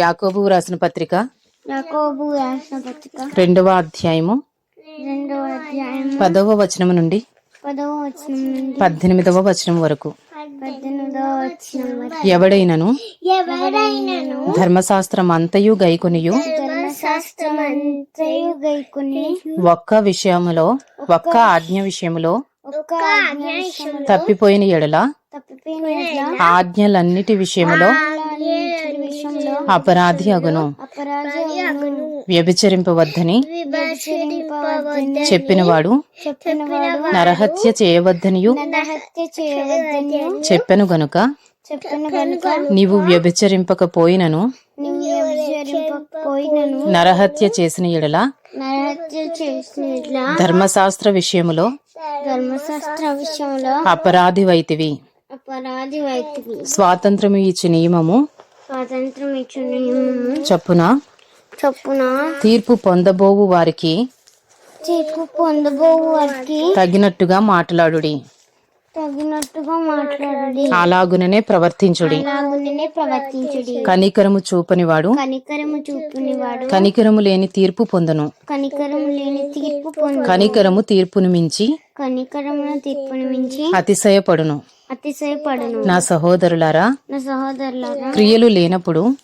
యాకోబు రాసిన పత్రిక? యాకోబు రాసిన పత్రిక. రెండవ అధ్యాయము? రెండవ పదవ వచనం నుండి? పదవ వచనం నుండి. పద్దెనిమిదవ వచనం వరకు. ఎవడైనను? ధర్మశాస్త్రం అంతయు గైకొనియు? గైకొని ఒక్క విషయములో ఒక్క ఆజ్ఞ విషయములో తప్పిపోయిన ఎడల ఆజ్ఞలన్నిటి విషయములో అపరాధి అగును వ్యభిచరింపవద్దని చెప్పినవాడు నరహత్య చేయవద్దనియు చెప్పెను గనుక నీవు వ్యభిచరింపకపోయినను నరహత్య చేసిన ఎడల ఇట్లా ధర్మశాస్త్ర విషయములో ధర్మశాస్త్ర విషయంలో అపరాధి వైతివి స్వాతంత్రము ఇచ్చి నియమము స్వాతంత్రం ఇచ్చిన. నియమము చొప్పున? చొప్పున? తీర్పు పొందబోవు వారికి తీర్పు పొందబోవు వారికి తగినట్టుగా మాట్లాడుడి. తగినట్టుగా అలాగుననే ప్రవర్తించుడి. కనికరము చూపనివాడు. కనికరము చూపునివాడు. కనికరము లేని తీర్పు పొందను. లేని తీర్పు కనికరము తీర్పును మించి కనికరమున తీర్పును మించి అతిశయపడును. అతిశయపడును. నా సహోదరులారా నా సహోదరులారా క్రియలు లేనప్పుడు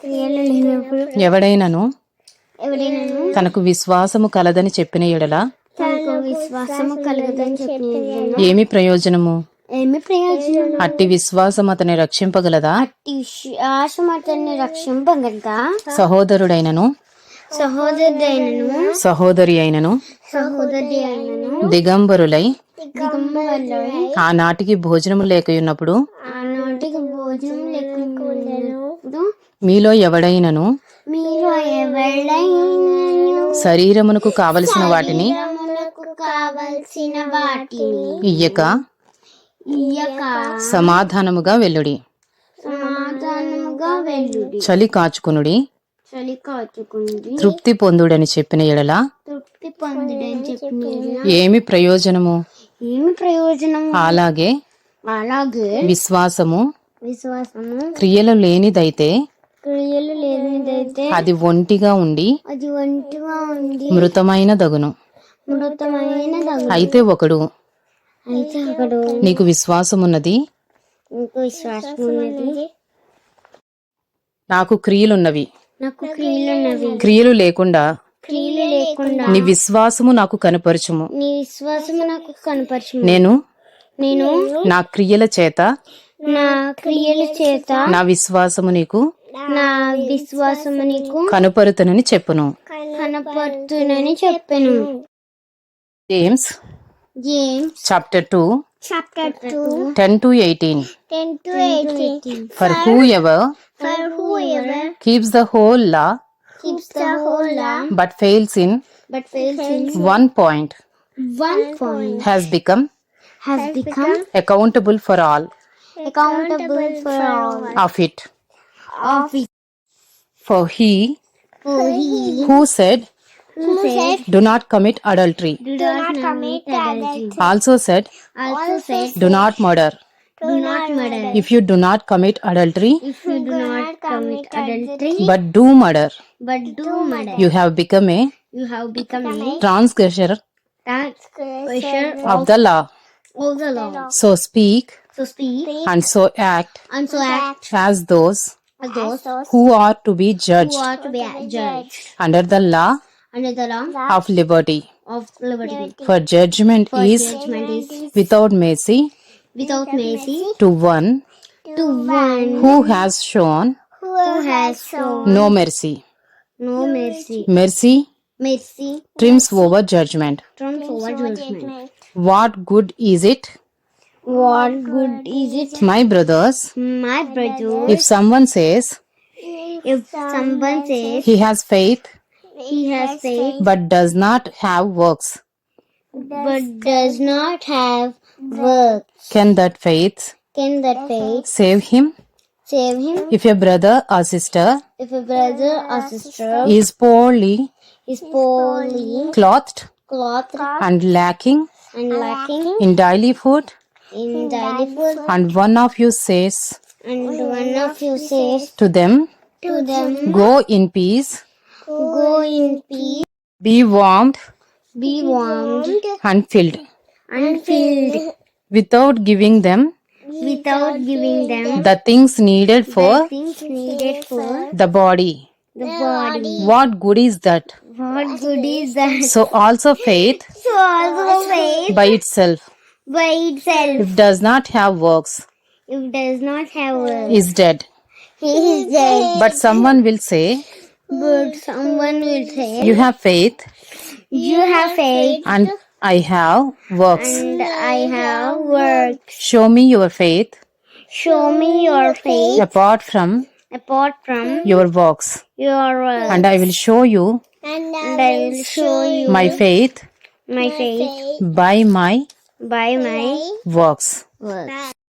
క్రియలు లేనప్పుడు ఎవడైనను ఎవరైనాను తనకు విశ్వాసము కలదని చెప్పిన ఎడల విశ్వాసము కలగదని చెప్పిన ఏమి ప్రయోజనము ఏమి ప్రయోజనం అట్టి విశ్వాసం అతని రక్షింపగలదా? అట్టి విశ్వాసం అతన్ని రక్షింపగలగా సహోదరుడైనను? సహోదరుడైనను? సహోదరి అయినను? సహోదరి అయినను? దిగంబరులై? దిగంబరులై? ఆనాటికి భోజనము లేకయున్నప్పుడు? ఆనాటికి భోజనం మీలో ఎవడైనను? మీరు ఎవరైనా శరీరమునకు కావలసిన వాటిని? కావలసిన వాటిని ఇయ్యక ఇయ్యక సమాధానముగా వెల్లుడి సమాధానముగా వెళ్ళుడి. చలి కాచుకునుడి. చలి కాచుకుంది తృప్తి పొందుడని చెప్పిన ఎడల తృప్తి పొందుడని చెప్పిన ఏమి ప్రయోజనము? ఏమి ప్రయోజనం అలాగే అలాగే విశ్వాసము. విశ్వాసము. క్రియలు లేనిదైతే క్రియలు లేనిదైతే అది ఒంటిగా ఉండి అది ఒంటిగా ఉంది మృతమైన దగును. అయితే ఒకడు నీకు విశ్వాసమున్నది? ఇంకో విశ్వాసం ఉన్నది నాకు క్రియలున్నవి. నాకు క్రియలు లేకుండా నీ విశ్వాసము నాకు కనపరచుము. నీ విశ్వాసము నాకు నేను నేను నా క్రియల చేత నా క్రియల చేత నా విశ్వాసము నీకు నా విశ్వాసము నీకు కనుపరుతనని చెప్పును. కనపడుతునని చెప్పాను. James, James, chapter 2, chapter 2, 10 to 18. 10 to 18. For whoever For whoever keeps the whole law keeps the whole law but fails in but fails in one point. one point. has become has become accountable for all. Accountable for all. Of it. of it. For he For he who said, said, Do not commit adultery. Do not commit adultery. Also said, Also said, Do not murder. Do not murder. If you do not commit adultery, If you do not commit adultery, but do murder, but do murder, you have become a you have become a transgressor of the law. of the law. So speak So speak and so act and so act as those those who are to be judged are to be judged under the law under the law of liberty. of liberty. For judgment is Judgment is without mercy without mercy to one to one who has shown who has shown no mercy. no mercy. Mercy Mercy trims over judgment. trumps over judgment. What good is it, What good is it, my brothers, my brother, if someone says if someone says he has faith he has faith but does not have works? but does not have works. Can that faith Can that faith save him? save him? If a brother or sister If a brother or sister is poorly is poorly clothed clothed and lacking and lacking in daily food, in daily food, and one of you says and one of you says to them, to them. Go in peace, Go in peace. be warmed Be warmed and filled, and filled without giving them without giving them the things needed for The things needed for the body. the body. What good is that? What good is that? So also faith So also faith by itself, by itself, if does not have works, if does not have works, is dead. he is dead. But someone will say, But someone will say, You have faith You have faith and I have works. and I have works. Show me your faith Show me your faith apart from apart from your works, your works. and I will show you and I will show you my faith my faith by my by my works. works.